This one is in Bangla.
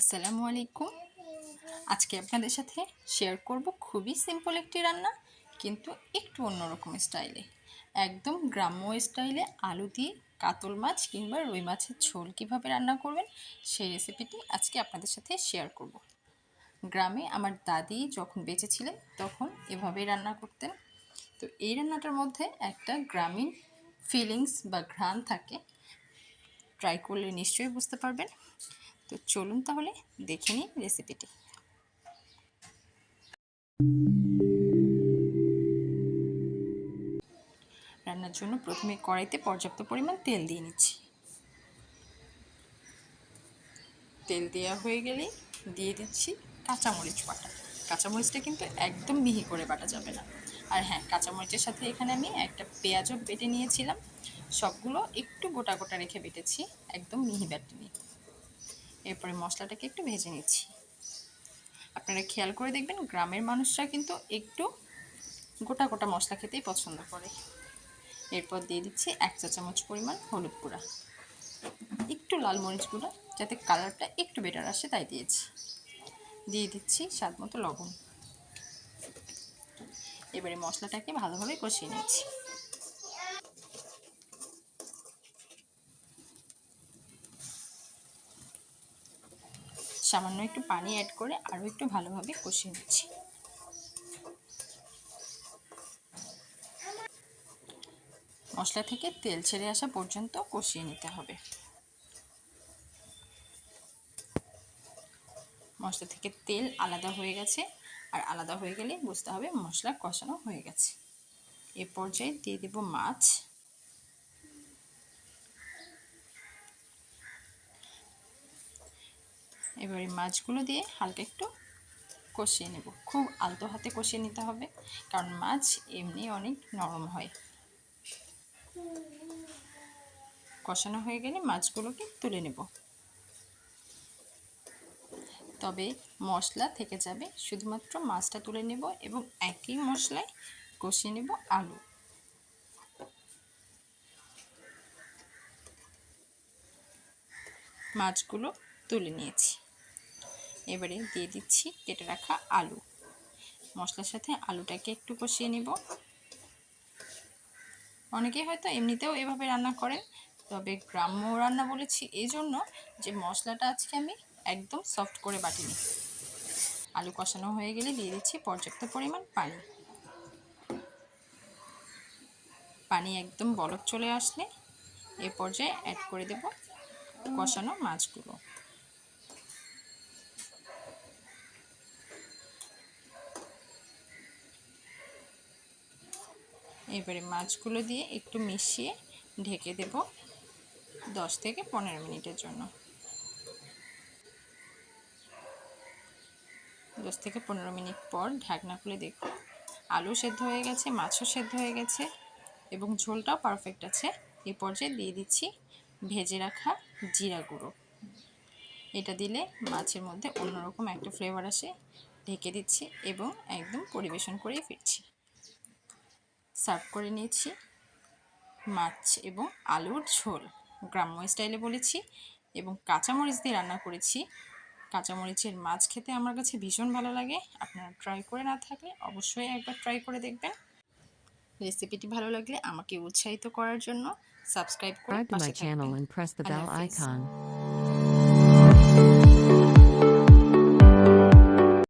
আসসালামু আলাইকুম। আজকে আপনাদের সাথে শেয়ার করব খুবই সিম্পল একটি রান্না, কিন্তু একটু অন্যরকম স্টাইলে একদম গ্রাম্য স্টাইলে আলু দিয়ে কাতল মাছ কিংবা রুই মাছের ঝোল কীভাবে রান্না করবেন, সেই রেসিপিটি আজকে আপনাদের সাথে শেয়ার করব। গ্রামে আমার দাদি যখন বেঁচে ছিলেন, তখন এভাবেই রান্না করতেন। তো এই রান্নাটার মধ্যে একটা গ্রামীণ ফিলিংস বা ঘ্রাণ থাকে। ট্রাই করলে নিশ্চয়ই বুঝতে পারবেন। তো চলুন তাহলে দেখে নিই রেসিপিটি রান্নার জন্য প্রথমে কড়াইতে পর্যাপ্ত পরিমাণ তেল দিয়ে নিচ্ছি। তেল দেওয়া হয়ে গেলেই দিয়ে দিচ্ছি কাঁচামরিচ বাটা। কাঁচামরিচটা কিন্তু একদম মিহি করে বাটা যাবে না। আর হ্যাঁ কাঁচামরিচের সাথে এখানে আমি একটা পেঁয়াজও বেটে নিয়েছিলাম। সবগুলো একটু গোটা গোটা রেখে বেটেছি, একদম মিহি বাটিনি এরপরে মশলাটাকে একটু ভেজে নিচ্ছি। আপনারা খেয়াল করে দেখবেন, গ্রামের মানুষরা কিন্তু একটু গোটা গোটা মশলা খেতেই পছন্দ করে। এরপর দিয়ে দিচ্ছি এক চা চামচ পরিমাণ হলুদ গুঁড়া। একটু লাল মরিচ গুঁড়া, যাতে কালারটা একটু বেটার আসে তাই দিয়েছি। দিয়ে দিচ্ছি স্বাদ মতো লবণ। এবারে মশলাটাকে ভালোভাবে কষিয়ে নিচ্ছি। সামান্য একটু পানি অ্যাড করে আরও একটু ভালোভাবে কষিয়ে নিচ্ছি। মশলা থেকে তেল ছেড়ে আসা পর্যন্ত কষিয়ে নিতে হবে। মশলা থেকে তেল আলাদা হয়ে গেছে, আর আলাদা হয়ে গেলে বুঝতে হবে মশলা কষানো হয়ে গেছে। এ পর্যায়ে দিয়ে দেব মাছ। এবারে মাছগুলো দিয়ে হালকা একটু কষিয়ে নেব। খুব আলতো হাতে কষিয়ে নিতে হবে, কারণ মাছ এমনি অনেক নরম হয়। কষানো হয়ে গেলে মাছগুলোকে তুলে নেব। তবে মশলা থেকে যাবে শুধুমাত্র মাছটা তুলে নেব এবং একই মশলায় কষিয়ে নেব আলু। মাছগুলো তুলে নিয়েছি। এবারে দিয়ে দিচ্ছি কেটে রাখা আলু। মশলার সাথে আলুটাকে একটু কষিয়ে নিব। অনেকেই হয়তো এমনিতেও এভাবে রান্না করেন, তবে গ্রাম্য রান্না বলেছি এই জন্য যে মশলাটা আজকে আমি একদম সফট করে বাটিনি। আলু কষানো হয়ে গেলে দিয়ে দিচ্ছি পর্যাপ্ত পরিমাণ পানি। পানি একদম বরফ চলে আসলে এ পর্যায়ে অ্যাড করে দেব কষানো মাছগুলো। এবারে মাছগুলো দিয়ে একটু মিশিয়ে ঢেকে দেব দশ থেকে পনেরো মিনিটের জন্য। দশ থেকে পনেরো মিনিট পর ঢাকনা খুলে দেখব। আলু সেদ্ধ হয়ে গেছে, মাছও সেদ্ধ হয়ে গেছে এবং ঝোলটাও পারফেক্ট আছে। এই পর্যায়ে দিয়ে দিচ্ছি ভেজে রাখা জিরা গুঁড়ো। এটা দিলে মাছের মধ্যে অন্যরকম একটা ফ্লেভার আসে। ঢেকে দিচ্ছি এবং একদম পরিবেশন করেই ফিরছি। সার্ভ করে নিয়েছি। মাছ এবং আলুর ঝোল। গ্রাম্য স্টাইলে বলেছি এবং কাঁচামরিচ দিয়ে রান্না করেছি। কাঁচামরিচের মাছ খেতে আমার কাছে ভীষণ ভালো লাগে। আপনারা ট্রাই করে না থাকলে অবশ্যই একবার ট্রাই করে দেখবেন। রেসিপিটি ভালো লাগলে আমাকে উৎসাহিত করার জন্য সাবস্ক্রাইব করে পাশে থাকবেন।